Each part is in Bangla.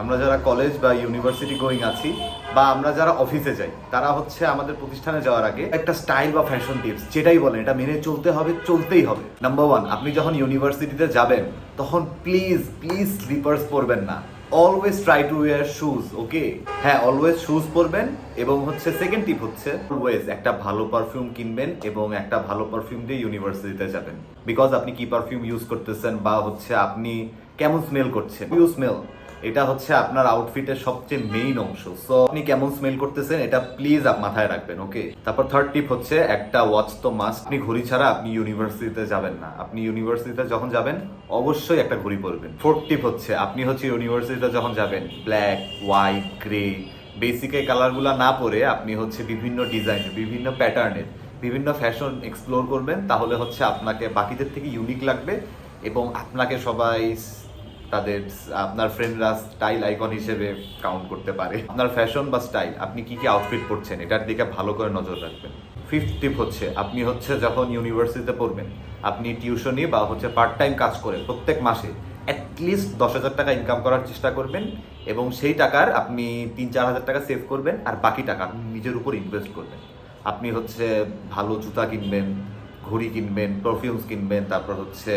আমরা যারা কলেজ বা ইউনিভার্সিটি গোয়িং আছি, বা আমরা যারা অফিসে যাই, তারা হচ্ছে আমাদের প্রতিষ্ঠানে যাওয়ার আগে একটা স্টাইল বা ফ্যাশন টিপস যেটাই বলেন, এটা মেনে চলতে হবে, চলতেই হবে। নাম্বার ওয়ান আপনি যখন ইউনিভার্সিটিতে যাবেন, তখন প্লিজ প্লিজ স্লিপার্স পরবেন না। Always try to wear shoes okay হ্যাঁ অলওয়েজ শুজ পরবেন, এবং হচ্ছে সেকেন্ড টিপ হচ্ছে অলওয়েজ একটা ভালো পারফিউম কিনবেন এবং একটা ভালো পারফিউম দিয়ে ইউনিভার্সিটিতে যাবেন। বিকজ আপনি কি পারফিউম ইউজ করতেছেন, বা হচ্ছে আপনি কেমন স্মেল করছেন? ইউ স্মেল এটা হচ্ছে আপনার আউটফিটের সবচেয়ে মেইন অংশ। সো আপনি কেমন স্মেল করতেছেন, এটা প্লিজ আপ মাথায় রাখবেন ওকে তারপর থার্ড টিপ হচ্ছে একটা ওয়াচ তো মাস্ট আপনি ঘড়ি ছাড়া আপনি ইউনিভার্সিটিতে যাবেন না। আপনি ইউনিভার্সিটিতে যখন যাবেন, অবশ্যই একটা ঘড়ি পরবেন। ফোর্থ টিপ হচ্ছে, আপনি হচ্ছে ইউনিভার্সিটিতে যখন যাবেন ব্ল্যাক হোয়াইট গ্রে বেসিক এই কালারগুলো না পরে আপনি হচ্ছে বিভিন্ন ডিজাইনের বিভিন্ন প্যাটার্নের বিভিন্ন ফ্যাশন এক্সপ্লোর করবেন, তাহলে হচ্ছে আপনাকে বাকিদের থেকে ইউনিক লাগবে এবং আপনাকে সবাই তাদের আপনার ফ্রেন্ডরা স্টাইল আইকন হিসেবে কাউন্ট করতে পারে। আপনার ফ্যাশন বা স্টাইল আপনি কি কি আউটফিট পরছেন? এটার দিকে ভালো করে নজর রাখবেন। ফিফথ টিপ হচ্ছে, আপনি হচ্ছে যখন ইউনিভার্সিটিতে পড়বেন, আপনি টিউশনি বা হচ্ছে পার্ট টাইম কাজ করে প্রত্যেক মাসে অ্যাটলিস্ট দশ হাজার টাকা ইনকাম করার চেষ্টা করবেন এবং সেই টাকার আপনি তিন চার হাজার টাকা সেভ করবেন আর বাকি টাকা আপনি নিজের উপর ইনভেস্ট করবেন। আপনি হচ্ছে ভালো জুতা কিনবেন, ঘড়ি কিনবেন পারফিউমস কিনবেন, তারপর হচ্ছে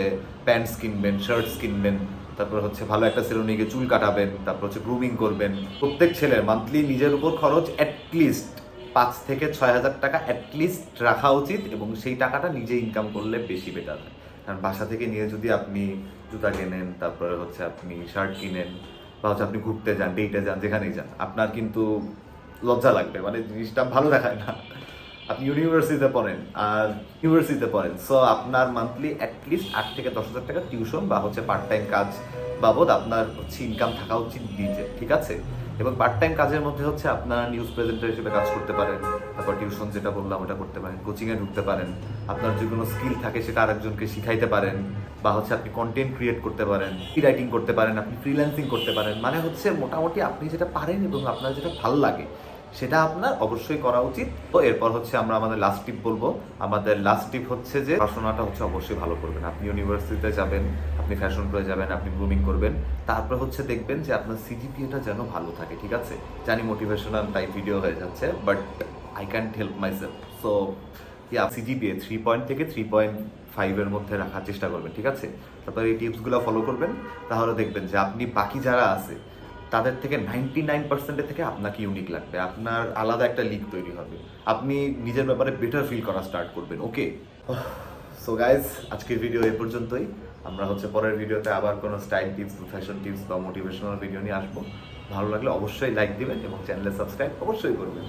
প্যান্টস কিনবেন শার্টস কিনবেন তারপর হচ্ছে ভালো একটা সেলুনে গিয়ে চুল কাটাবেন, তারপর হচ্ছে গ্রুমিং করবেন। প্রত্যেক ছেলের মান্থলি নিজের উপর খরচ অ্যাটলিস্ট পাঁচ থেকে ছয় হাজার টাকা অ্যাটলিস্ট রাখা উচিত এবং সেই টাকাটা নিজে ইনকাম করলে বেশি বেটার হয়। কারণ বাসা থেকে নিয়ে যদি আপনি জুতা কেনেন, তারপরে হচ্ছে আপনি শার্ট কিনেন বা হচ্ছে আপনি ঘুরতে যান ডেটে যান, যেখানেই যান, আপনার কিন্তু লজ্জা লাগবে মানে জিনিসটা ভালো দেখায় না। আপনি ইউনিভার্সিটিতে পড়েন, আর ইউনিভার্সিটিতে পড়েন সো আপনার মান্থলি অ্যাটলিস্ট আট থেকে দশ হাজার টাকা টিউশন বা হচ্ছে পার্ট টাইম কাজ বাবদ আপনার হচ্ছে ইনকাম থাকা উচিত নিজে, ঠিক আছে? এবং পার্ট টাইম কাজের মধ্যে হচ্ছে আপনার নিউজ প্রেজেন্টার হিসেবে কাজ করতে পারেন, তারপর টিউশন যেটা বললাম ওটা করতে পারেন কোচিংয়ে ঢুকতে পারেন, আপনার যে কোনো স্কিল থাকে সেটা আরেকজনকে শিখাইতে পারেন, বা হচ্ছে আপনি কন্টেন্ট ক্রিয়েট করতে পারেন রাইটিং করতে পারেন, আপনি ফ্রিল্যান্সিং করতে পারেন মানে হচ্ছে মোটামুটি আপনি যেটা পারেন এবং আপনার যেটা ভালো লাগে সেটা আপনার অবশ্যই করা উচিত। তো এরপর হচ্ছে আমরা আমাদের লাস্ট টিপ বলব। আমাদের লাস্ট টিপ হচ্ছে যে পড়াশোনাটা হচ্ছে অবশ্যই ভালো করবেন। আপনি ইউনিভার্সিটিতে যাবেন, আপনি ফ্যাশন করে যাবেন, আপনি গ্রুমিং করবেন। তারপর হচ্ছে দেখবেন যে আপনার সিজিপিএটা যেন ভালো থাকে, ঠিক আছে? জানি মোটিভেশনাল টাইপ ভিডিও হয়ে যাচ্ছে but I can't help myself so CGPA three point থেকে থ্রি পয়েন্ট ফাইভের মধ্যে রাখার চেষ্টা করবেন, ঠিক আছে? তারপর এই টিপসগুলো ফলো করবেন। তাহলে দেখবেন যে আপনি বাকি যারা আছে তাদের থেকে নাইনটি নাইন পার্সেন্টের থেকে আপনাকে ইউনিক লাগবে। আপনার আলাদা একটা লিগ তৈরি হবে। আপনি নিজের ব্যাপারে বেটার ফিল করা স্টার্ট করবেন ওকে সো গাইজ আজকের ভিডিও এ পর্যন্তই। আমরা হচ্ছে পরের ভিডিওতে আবার কোনো স্টাইল টিপস ফ্যাশন টিপস বা মোটিভেশনাল ভিডিও নিয়ে আসব। ভালো লাগলে অবশ্যই লাইক দিবেন এবং চ্যানেলে সাবস্ক্রাইব অবশ্যই করবেন।